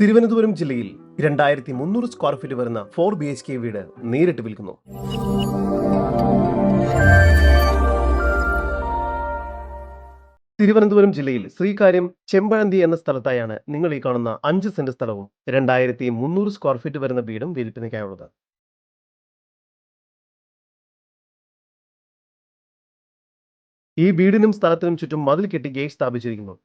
തിരുവനന്തപുരം ജില്ലയിൽ രണ്ടായിരത്തി മുന്നൂറ് സ്ക്വയർ ഫീറ്റ് വരുന്ന ഫോർ ബി എച്ച് കെ വീട് നേരിട്ട് വിൽക്കുന്നു. തിരുവനന്തപുരം ജില്ലയിൽ ശ്രീകാര്യം ചെമ്പഴന്തി എന്ന സ്ഥലത്തായാണ് നിങ്ങൾ ഈ കാണുന്ന അഞ്ച് സെന്റ് സ്ഥലവും രണ്ടായിരത്തി മുന്നൂറ് സ്ക്വയർ ഫീറ്റ് വരുന്ന വീടും വിൽപ്പനയ്ക്കായുള്ളത്. ഈ വീടിനും സ്ഥലത്തിനും ചുറ്റും മതിൽ കെട്ടി ഗേറ്റ് സ്ഥാപിച്ചിരിക്കുന്നു.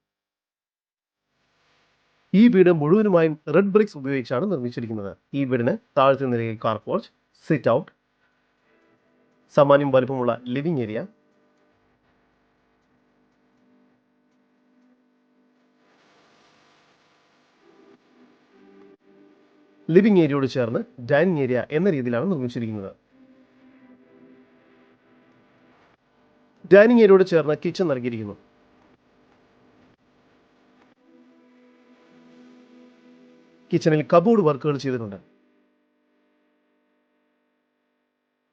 ഈ വീട് മുഴുവനുമായും റെഡ് ബ്രിക്സ് ഉപയോഗിച്ചാണ് നിർമ്മിച്ചിരിക്കുന്നത്. ഈ വീടിന് താഴത്തെ നിലയിൽ കാർ പോർച്ച് സിറ്റ് ഔട്ട് സാമാന്യം വലുപ്പമുള്ള ലിവിംഗ് ഏരിയ ലിവിംഗ് ഏരിയയോട് ചേർന്ന് ഡൈനിങ് ഏരിയ എന്ന രീതിയിലാണ് നിർമ്മിച്ചിരിക്കുന്നത്. ഡൈനിങ് ഏരിയയോട് ചേർന്ന് കിച്ചൺ നൽകിയിരിക്കുന്നു. കിച്ചണിൽ കബോർഡ് വർക്കുകൾ ചെയ്തിട്ടുണ്ട്.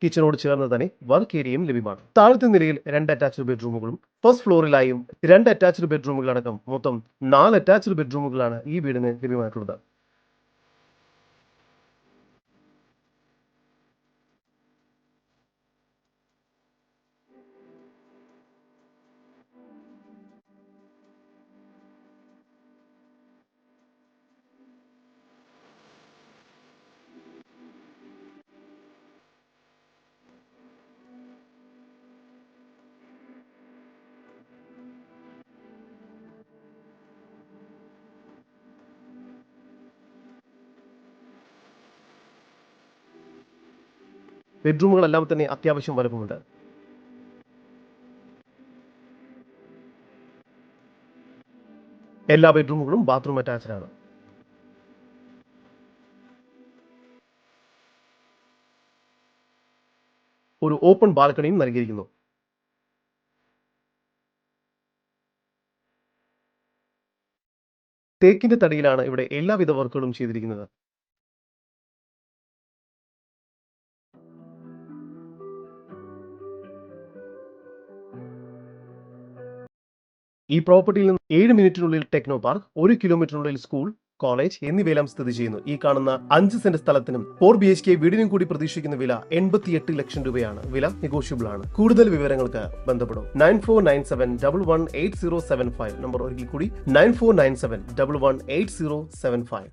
കിച്ചണോട് ചേർന്ന് തന്നെ വർക്ക് ഏരിയയും ലഭ്യമാണ്. താഴത്തെ നിലയിൽ രണ്ട് അറ്റാച്ച്ഡ് ബെഡ്റൂമുകളും ഫസ്റ്റ് ഫ്ലോറിലായും രണ്ട് അറ്റാച്ച്ഡ് ബെഡ്റൂമുകളടക്കം മൊത്തം നാല് അറ്റാച്ച്ഡ് ബെഡ്റൂമുകളാണ് ഈ വീടിന് ലഭ്യമായിട്ടുള്ളത്. ബെഡ്റൂമുകളെല്ലാം തന്നെ അത്യാവശ്യം വലുപ്പമുണ്ട്. എല്ലാ ബെഡ്റൂമുകളും ബാത്റൂം അറ്റാച്ച്ഡ് ആണ്. ഒരു ഓപ്പൺ ബാൽക്കണിയും നൽകിയിരിക്കുന്നു. തേക്കിന്റെ തടിയിലാണ് ഇവിടെ എല്ലാവിധ വർക്കുകളും ചെയ്തിരിക്കുന്നത്. ഈ പ്രോപ്പർട്ടിയിൽ നിന്ന് ഏഴ് മിനിറ്റിനുള്ളിൽ ടെക്നോ പാർക്ക് ഒരു കിലോമീറ്ററിനുള്ളിൽ സ്കൂൾ കോളേജ് എന്നിവയെല്ലാം സ്ഥിതി ചെയ്യുന്നു. ഈ കാണുന്ന അഞ്ച് സെന്റ് സ്ഥലത്തിനും ഫോർ ബി എച്ച് കെ വീടിനും കൂടി പ്രതീക്ഷിക്കുന്ന വില എൺപത്തിയെട്ട് ലക്ഷം രൂപയാണ്. വില നെഗോഷ്യബിൾ ആണ്. കൂടുതൽ വിവരങ്ങൾക്ക് ബന്ധപ്പെടും. Nine four nine seven double one eight zero seven five number ഒരിക്കൽ കൂടി. Nine four nine seven double one eight zero seven five